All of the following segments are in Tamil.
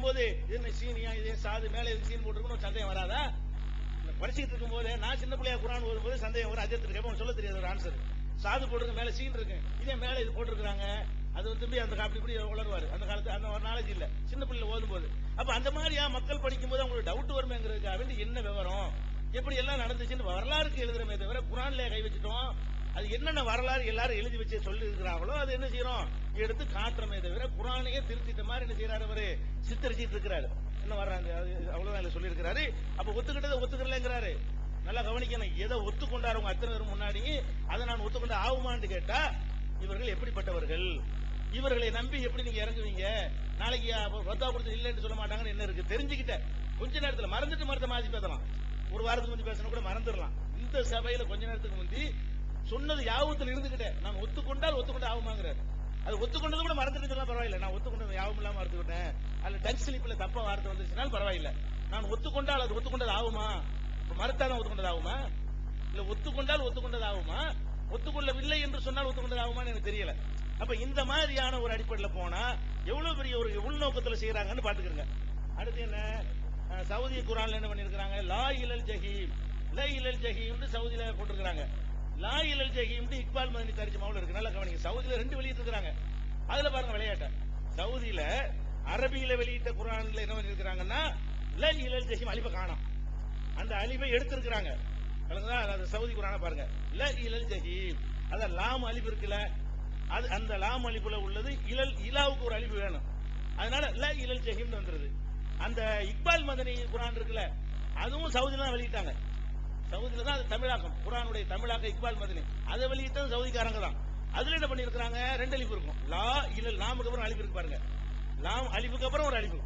படிக்கும் போது இது சீனியா இதே சாது மேலே இது சீன் போட்டுருக்கணும் சந்தேகம் வராதா? படிச்சுட்டு இருக்கும் போது நான் சின்ன பிள்ளையா குரான் போது சந்தேகம் வரும் அஜித் கேட்போம் சொல்ல தெரியாது ஒரு ஆன்சர் சாது போட்டுருக்கு மேல சீன் இருக்கு. இதே மேல இது போட்டிருக்கிறாங்க. அது வந்து திரும்பி அந்த அப்படி இப்படி உளருவாரு அந்த காலத்து அந்த ஒரு நாலேஜ் இல்ல. சின்ன பிள்ளை ஓதும் போது அப்ப அந்த மாதிரியா மக்கள் படிக்கும் போது அவங்களுக்கு டவுட் வருமேங்கிறதுக்காக வேண்டி என்ன விவரம்? எப்படி எல்லாம் நடந்துச்சுன்னு வரலாறுக்கு எழுதுறமே தவிர குரான்ல கை வச்சுட்டோம். அது என்னென்ன வரலாறு எல்லாரும் எழுதி வச்சு சொல்லி இருக்கிறாங்களோ அது என்ன செய்யறோம்? எடுத்து காட்டுறமே தவிர குரானையே திருத்திட்ட மாதிரி என்ன செய்யறாரு அவரு? சித்தரிச்சிட்டு இருக்கிறாரு. என்ன வர்றாங்க? அவ்வளவுதான் இதுல சொல்லியிருக்கிறாரு. அப்ப ஒத்துக்கிட்டதை ஒத்துக்கலங்கிறாரு நல்லா கவனிக்கணும். எதை ஒத்துக்கொண்டாரு உங்க அத்தனை பேர் முன்னாடி? அதை நான் ஒத்துக்கொண்டு ஆகுமான்னு கேட்டா இவர்கள் எப்படிப்பட்டவர்கள்? இவர்களை நம்பி எப்படி நீங்க இறங்குவீங்க? நாளைக்கு ரத்தா கொடுத்து இல்லைன்னு சொல்ல மாட்டாங்கன்னு என்ன இருக்கு? தெரிஞ்சுக்கிட்ட. கொஞ்ச நேரத்துல மறந்துட்டு மறந்த மாதிரி பேசலாம். ஒரு வாரத்துக்கு முந்தி பேசணும் கூட மறந்துடலாம். இந்த சபையில கொஞ்ச நேரத்துக்கு முந்தி சொன்னது யாபத்தில் இருந்துகிட்டேன் நான் ஒத்துக்கொண்டால் ஒத்துக்கொண்டு ஆகுமாங்கிறாரு. அது ஒத்துக்கொண்டது கூட மறந்துட்டு சொன்னா பரவாயில்ல. நான் ஒத்துக்கொண்டது யாவும் இல்லாம மறந்துக்கிட்டேன் அதுல டச் ஸ்லிப்ல தப்பா வார்த்தை வந்துச்சுனாலும் பரவாயில்ல. நான் ஒத்துக்கொண்டால் அது ஒத்துக்கொண்டது ஆகுமா? இப்ப மறுத்தாதான் ஒத்துக்கொண்டது ஆகுமா? இல்ல ஒத்துக்கொண்டால் ஒத்துக்கொண்டது ஆகுமா? ஒத்துக்கொள்ளவில்லை என்று சொன்னால் ஒத்துக்கொண்டது ஆகுமான்னு எனக்கு தெரியல. அப்ப இந்த மாதிரியான ஒரு அடிப்படையில் போனா எவ்வளவு பெரிய ஒரு உள்நோக்கத்துல செய்யறாங்கன்னு பாத்துக்கிறங்க அடுத்து என்ன? சவுதி குரான்ல என்ன பண்ணிருக்கிறாங்க? லா இலல் ஜஹீம். லை இலல் ஜஹீம்னு சவுதியில போட்டிருக்கிறாங்க. லாயில் இலல் இக்பால் மதனி தரிஜமாவுல இருக்கு. நல்லா கவனிங்க. சவுதியில ரெண்டு வெளியிட்டு இருக்காங்க அதுல பாருங்க விளையாட்ட. சவுதியில அரபியில வெளியிட்ட குரான்ல என்ன பண்ணிருக்காங்கன்னா ல இலல் ஜஹீம் அழிப்பை காணும். அந்த அலிபை எடுத்திருக்கிறாங்க. அது சவுதி குரான பாருங்க. ல இலல் ஜஹீம். அத லாம் அலிப் இருக்குல்ல. அது அந்த லாம் அலிப்புல உள்ளது இலல் இலாவுக்கு ஒரு அலிபு வேணும். அதனால ல இலல் ஜஹீம்னு வந்துருது. அந்த இக்பால் மதனி குரான் இருக்குல்ல அதுவும் சவுதியில தான் வெளியிட்டாங்க. சவுதியில தான் அது தமிழாக்கம். குரானுடைய தமிழாக்க இக்பால் மதனி. அதை வெளியிட்டது சவுதிக்காரங்க தான். அதுல என்ன பண்ணிருக்காங்க ரெண்டு அழிப்பு இருக்கும். லா இல்ல லாமுக்கு அப்புறம் அழிப்பு இருக்கு பாருங்க. லாம் அழிவுக்கு அப்புறம் ஒரு அழிவு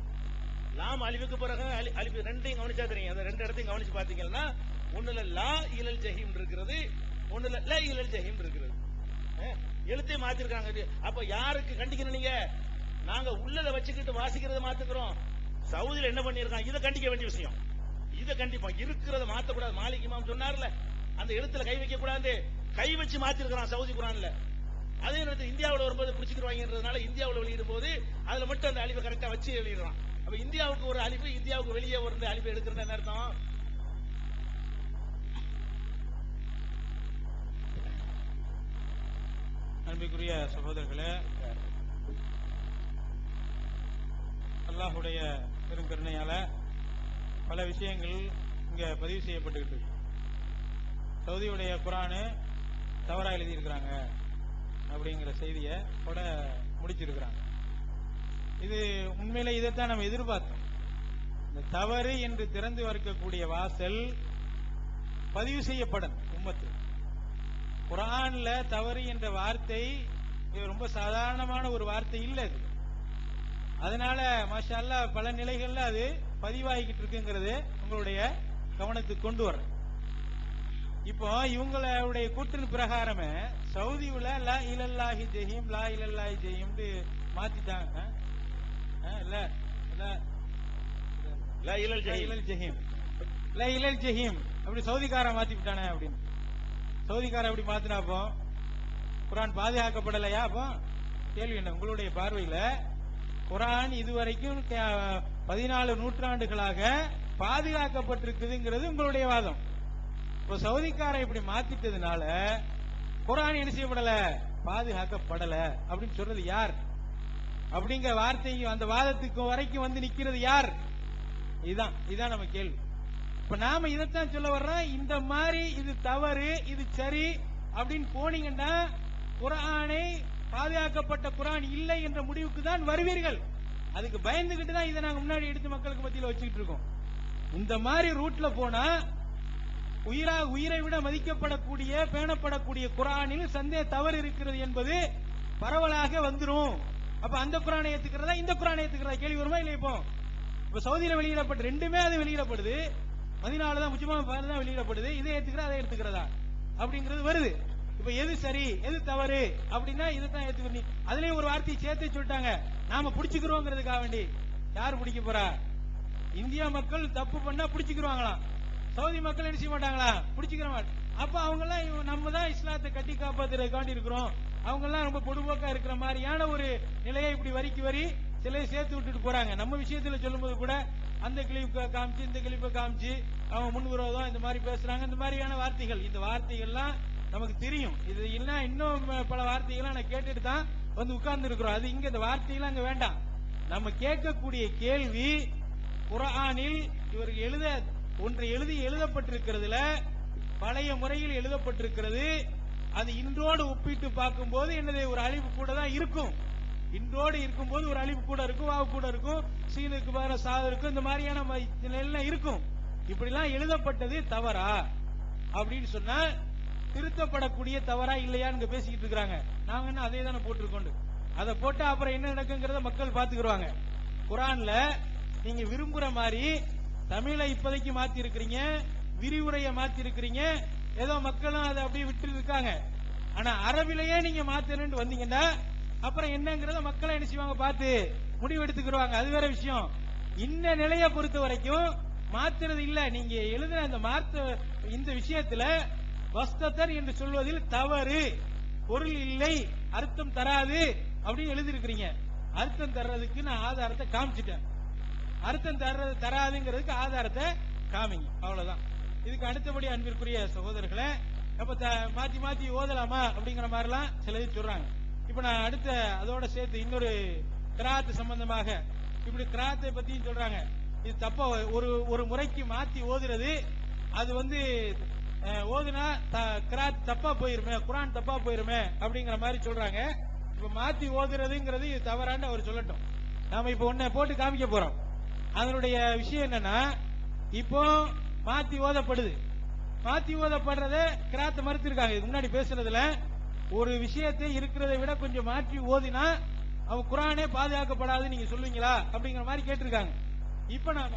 லாம் அழிவுக்கு பிறகு அலி ரெண்டையும் கவனிச்சா தெரியும். அந்த ரெண்டு இடத்தையும் கவனிச்சு பாத்தீங்கன்னா ஒண்ணுல லா இலல் ஜஹீம் இருக்கிறது ஒண்ணுல ல இலல் ஜஹீம் இருக்கிறது. எழுத்தே மாத்திருக்காங்க. இது. அப்ப யாருக்கு கண்டிக்கணும் நீங்க? நாங்க உள்ளத வச்சுக்கிட்டு வாசிக்கிறத மாத்துக்கிறோம். சவுதியில என்ன பண்ணிருக்காங்க இதை கண்டிக்க வேண்டிய விஷயம். இதை கண்டிப்பா இருக்கிறத மாத்தக்கூடாது. மாலிக் இமாம் சொன்னார்ல அந்த எழுத்துல கை வைக்க கூடாது கை வச்சு மாத்திருக்கிறான் சவுதி குரான்ல. அதே நேரத்தில் இந்தியாவில் வரும்போது பிடிச்சிக்கிறவாங்கன்றதுனால இந்தியாவில் வெளியிடும் போது அதுல மட்டும் அந்த அழிவை கரெக்டா வச்சு வெளியிடுறான் அப்ப இந்தியாவுக்கு ஒரு அழிவு இந்தியாவுக்கு வெளியே ஒரு அழிவு எடுக்கிறது என்ன அர்த்தம்? அன்பிற்குரிய சகோதரர்களே அல்லாஹுடைய பெருங்கருணையால பல விஷயங்கள் இங்கே பதிவு செய்யப்பட்டுக்கிட்டு இருக்கு. சவுதியுடைய குரானு தவறாக எழுதியிருக்கிறாங்க அப்படிங்கிற செய்தியை கூட முடிச்சிருக்கிறாங்க. இது உண்மையில இதைத்தான் நம்ம எதிர்பார்த்தோம். இந்த தவறு என்று திறந்து வரக்கூடிய வாசல் பதிவு செய்யப்படும் உம்மத்து. குரான்ல தவறு என்ற வார்த்தை ரொம்ப சாதாரணமான ஒரு வார்த்தை இல்லை அது அதனால மாஷா பல நிலைகள்ல அது பதிவாகிக்கிட்டு இருக்குங்கிறது உங்களுடைய கவனத்துக்கு கொண்டு வரேன் இப்போ இவங்களுடைய கூற்றின் பிரகாரமே சவுதியுல லா இலல்லாஹி ஜஹீம் லா இலல்லாஹி ஜஹீம்னு மாத்திட்டாங்க. இல்ல இல்ல. லா இலல் ஜஹீம். இலல் ஜஹீம். லா இலல் ஜஹீம். அப்படி சவுதிக்காரன் மாத்தி விட்டானே அப்படின்னு. சவுதிக்காரன் அப்படி மாத்தினா அப்போ? குரான் பாதுகாக்கப்படலையா அப்போ? கேள்வி என்ன? உங்களுடைய பார்வையில குரான் இதுவரைக்கும் பதினாலு நூற்றாண்டுகளாக பாதுகாக்கப்பட்டிருக்குதுங்கிறது உங்களுடைய வாதம். இப்போ சவுதிக்காரன் இப்படி மாத்திட்டதுனால குரான் என்ன செய்யப்படல? பாதுகாக்கப்படல. அப்படின்னு சொல்றது யார்? அப்படிங்கிற வார்த்தைக்கு அந்த வாதத்துக்கு வரைக்கும் வந்து நிக்கிறது யார்? இதுதான் இதுதான் நம்ம கேள்வி. இப்ப நாம இதைத்தான் சொல்ல வர்றோம். இந்த மாதிரி இது தவறு இது சரி அப்படின்னு போனீங்கன்னா குரானை பாதுகாக்கப்பட்ட குரான் இல்லை என்ற முடிவுக்கு தான் வருவீர்கள். அதுக்கு பயந்துகிட்டு தான் இதை நாங்க முன்னாடி எடுத்து மக்களுக்கு மத்தியில் வச்சுக்கிட்டு இருக்கோம். இந்த மாதிரி ரூட்ல போனா உயிரா உயிரை விட மதிக்கப்படக்கூடிய பேணப்படக்கூடிய குரானில் சந்தேக தவறு இருக்கிறது என்பது பரவலாக வந்துடும் அப்ப அந்த குரானை ஏத்துக்கிறதா இந்த குரானை ஏத்துக்கிறதா? கேள்வி வருமா இல்லை இப்போ? இப்ப சவுதியில வெளியிடப்பட்டு ரெண்டுமே அது வெளியிடப்படுது. மதினால தான் முக்கியமா தான் வெளியிடப்படுது. இதை ஏத்துக்கிறதா அதை எடுத்துக்கிறதா? அப்படிங்கிறது வருது. இப்ப எது சரி எது தவறு அப்படின்னா இதுதான் ஏத்துக்கணும் அதுலயும் ஒரு வார்த்தையை சேர்த்து சொல்லிட்டாங்க. நாம பிடிச்சுக்கிறோங்கிறதுக்காக வேண்டி. யார் பிடிக்க போறா? இந்தியா மக்கள் தப்பு பண்ணா பிடிச்சுக்கிருவாங்களாம். சவுதி மக்கள் என்ன செய்ய மாட்டாங்களா? பிடிச்சுக்கிற மாட்டாங்க அப்ப அவங்க எல்லாம் நம்ம தான் இஸ்லாத்தை கட்டி காப்பாத்துறதுக்காண்டி இருக்கிறோம். அவங்க எல்லாம் ரொம்ப பொடுபோக்கா இருக்கிற மாதிரியான ஒரு நிலையை இப்படி வரிக்கு வரி சிலையை சேர்த்து விட்டுட்டு போறாங்க. நம்ம விஷயத்துல சொல்லும்போது கூட அந்த கிளிப்பை காமிச்சு இந்த கிளிப்பை காமிச்சு அவங்க முன்விரோதம் இந்த மாதிரி பேசுறாங்க. இந்த மாதிரியான வார்த்தைகள். இந்த வார்த்தைகள்லாம் நமக்கு தெரியும். இது இல்லைன்னா இன்னும் பல வார்த்தைகளை நான் கேட்டுட்டு தான் வந்து உட்கார்ந்து இருக்கிறோம் அது இங்க இந்த வார்த்தைகள்லாம் அங்க வேண்டாம். நம்ம கேட்கக்கூடிய கேள்வி குரானில் இவர் எழுத ஒன்று எழுதி எழுதப்பட்டிருக்கிறதுல பழைய முறையில் எழுதப்பட்டிருக்கிறது. அது இன்றோடு ஒப்பிட்டு பார்க்கும்போது என்னது ஒரு அழிவு கூட தான் இருக்கும். இன்றோடு இருக்கும்போது ஒரு அழிவு கூட இருக்கும் வாவு கூட இருக்கும் சீனுக்கு பதிலா சாதம் இருக்கும் இந்த மாதிரியான எல்லாம் இருக்கும். இப்படிலாம் எழுதப்பட்டது தவறா? அப்படின்னு சொன்னா திருத்தப்படக்கூடிய தவறா இல்லையான்னு பேசிக்கிட்டு இருக்கிறாங்க. நாங்க என்ன அதே தானே போட்டிருக்கோண்டு. அதை போட்டா அப்புறம் என்ன நடக்குங்கிறத மக்கள் பாத்துக்கிடுவாங்க குரான்ல நீங்க விரும்புற மாதிரி தமிழை இப்போதைக்கு மாத்தி இருக்கிறீங்க விரிவுரையை மாத்தி இருக்கிறீங்க ஏதோ மக்களும் அதை அப்படியே விட்டு இருக்காங்க. ஆனா அரபிலேயே நீங்க மாத்தணும்னு வந்தீங்கன்னா அப்புறம் என்னங்கிறத மக்களை என்ன செய்வாங்க பார்த்து முடிவு எடுத்துக்கிடுவாங்க அது வேற விஷயம். இந்த நிலையை பொறுத்த வரைக்கும் மாத்துறது இல்ல. நீங்க எழுதுன அந்த மாத்த இந்த விஷயத்துல வஸ்தத்தர் என்று சொல்வதில் தவறு. பொருள் இல்லை அர்த்தம் தராது அப்படின்னு எழுதியிருக்கிறீங்க. அர்த்தம் தர்றதுக்கு நான் ஆதாரத்தை காமிச்சிட்டேன். அர்த்தம் தர்றது தராதுங்கிறதுக்கு ஆதாரத்தை காமிங்க. அவ்வளவுதான். இதுக்கு அடுத்தபடி அன்பிற்குரிய சகோதரர்களை அப்ப த- மாத்தி மாத்தி ஓதலாமா அப்படிங்கிற மாதிரிலாம் சில இது சொல்றாங்க. இப்ப நான் அடுத்த அதோட சேர்த்து இன்னொரு கிராத்து சம்பந்தமாக இப்படி கிராத்தை பத்தியும் சொல்றாங்க. இது தப்ப ஒரு ஒரு முறைக்கு மாத்தி ஓதுறது அது வந்து ஓதுனா த- கிராத் தப்பா போயிருமே குரான் தப்பா போயிருமே அப்படிங்கிற மாதிரி சொல்றாங்க. இப்ப மாத்தி ஓதுறதுங்கிறது இது தவறான்னு அவர் சொல்லட்டும். நாம இப்ப ஒன்ன போட்டு காமிக்க போறோம். அதனுடைய விஷயம் என்னன்னா இப்போ மாத்தி ஓதப்படுது. மாத்தி ஓதப்படுறத கிராத்த மறுத்திருக்காங்க. இதுக்கு முன்னாடி பேசுறதுல ஒரு விஷயத்தை இருக்கிறதை விட கொஞ்சம் மாற்றி ஓதினா அவன் குரானே பாதுகாக்கப்படாது நீங்க சொல்லுவீங்களா? அப்படிங்கிற மாதிரி கேட்டிருக்காங்க. இப்ப நாம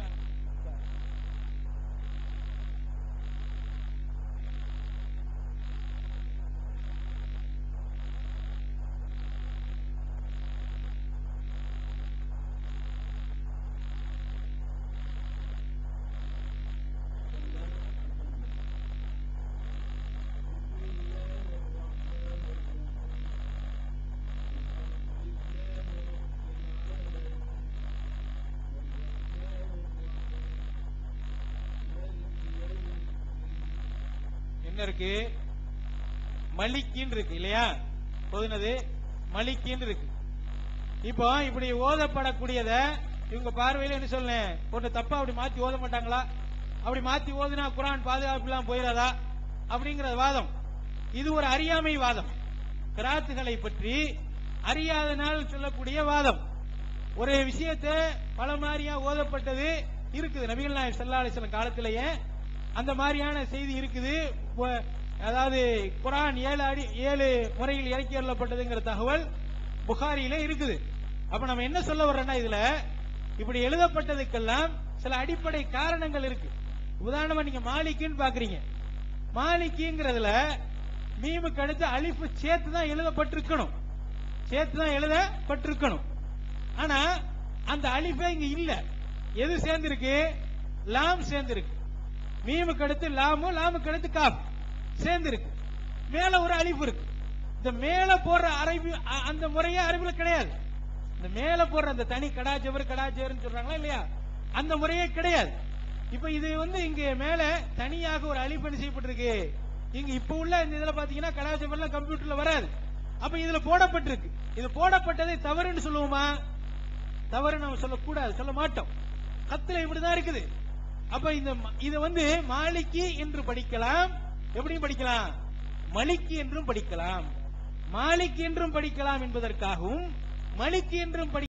என்ன இருக்கு மலிக்கின்னு இருக்கு இல்லையா? பொதுனது மலிக்கின்னு இருக்கு இப்போ இப்படி ஓதப்படக்கூடியத இவங்க பார்வையில என்ன சொல்லேன்? ஒன்று தப்பா அப்படி மாத்தி ஓத மாட்டாங்களா? அப்படி மாத்தி ஓதுனா குரான் பாதுகாப்பு எல்லாம் போயிடாதா அப்படிங்கிற வாதம். இது ஒரு அறியாமை வாதம். கிராத்துகளை பற்றி அறியாதனால் சொல்லக்கூடிய வாதம். ஒரு விஷயத்தை பல மாதிரியா ஓதப்பட்டது இருக்குது. நபிகள் நாயகம் ஸல்லல்லாஹு அலைஹி காலத்திலேயே அந்த மாதிரியான செய்தி இருக்குது. அதாவது குரான் ஏழு அடி ஏழு முறையில் இறக்கி வரப்பட்டதுங்கிற தகவல் புகாரியில இருக்குது. அப்ப நம்ம என்ன சொல்ல வர்றோம்னா இதுல இப்படி எழுதப்பட்டதுக்கெல்லாம் சில அடிப்படை காரணங்கள் இருக்கு. உதாரணமா நீங்க மாலிக்குன்னு பாக்குறீங்க. மாலிக்குங்கிறதுல மீமுக்கு அடுத்து அழிப்பு சேர்த்து தான் எழுதப்பட்டிருக்கணும். சேர்த்து தான் எழுதப்பட்டிருக்கணும். ஆனா அந்த அழிப்பே இங்க இல்ல. எது சேர்ந்திருக்கு? லாம் சேர்ந்திருக்கு. மீமுக்கு அடுத்து லாமு லாமுக்கு அடுத்து காப். சேர்ந்திருக்கு. மேல ஒரு அழிப்பு இருக்கு. இந்த மேல போடுற அரபி அ- அந்த முறையே அரபில கிடையாது. இந்த மேல போடுற அந்த தனி கடாஜவர் கடாஜவர்னு சொல்றாங்களா இல்லையா? அந்த முறையே கிடையாது. இப்ப இது வந்து இங்க மேல தனியாக ஒரு அழிப்பணி செய்யப்பட்டிருக்கு? இங்க இப்ப உள்ள இந்த இதுல பாத்தீங்கன்னா கடாஜவர்லாம் கம்ப்யூட்டர்ல வராது. அப்ப இதுல போடப்பட்டிருக்கு. இது போடப்பட்டதை தவறுன்னு சொல்லுவோமா? தவறு நம்ம சொல்லக்கூடாது. சொல்ல மாட்டோம். கத்துல இப்படிதான் இருக்குது. அப்ப இந்த ம- வந்து மாலிக்கு என்று படிக்கலாம். எப்படியும் படிக்கலாம்? மலிக்கு என்றும் படிக்கலாம். மாலிக் என்றும் படிக்கலாம் என்பதற்காகவும் மலிக் என்றும் படி